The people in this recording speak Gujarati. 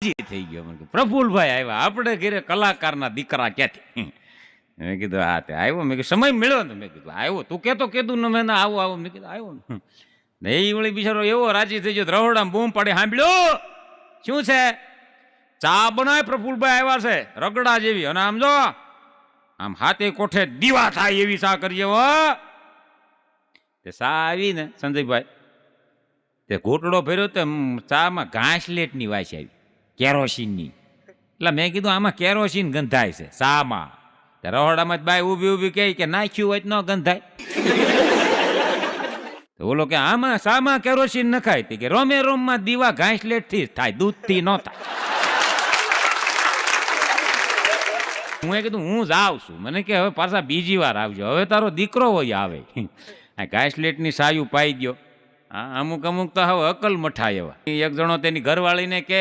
થઈ ગયો? મને પ્રફુલભાઈ આવ્યા. આપણે ઘરે કલાકારના દીકરા ક્યાંથી? મેં કીધું, હા, તે આવ્યો. મેં કીધું, સમય મળ્યો ને. મેં કીધું, આવ્યો. તું કહેતો કીધું ને મેં આવો આવો. મેં કીધું, આવ્યો ને. ને એ વળી બિચારો એવો રાજી થઈ ગયો રહોડામાં બૂમ પાડી સાંભળ્યો શું છે? ચા બનાય પ્રફુલભાઈ આવ્યા છે, રગડા જેવી. અને આમ જો, આમ હાથે કોઠે દીવા થાય એવી ચા કરજે હો. તે ચા આવી ને, સંજયભાઈ, તે ઘોટડો ભર્યો તો ચામાં ઘાસલેટની વાસ આવી. કેરોસીનની એટલે મેં કીધું આમાં કેરોસીન ગંધાય છે, સામાં. રહોડામાં જ બાઈ ઊભી ઊભી કહે કે નાખ્યું હોય તો ન ગંધાય. તો ઓલો કે આમાં સામાં કેરોસીન નખાય તે કે રોમે રોમમાં દીવા ઘાસલેટથી જ થાય, દૂધથી ન થાય. હું એ કીધું, હું જાઉં છું. મને કે હવે પાછા બીજી વાર આવજો. હવે તારો દીકરો હોય આવે. આ ઘાસલેટની સાયું પાઈ ગયો હા, અમુક અમુક તો હવે અકલ મઠા એવા. એક જણો તેની ઘરવાળીને કે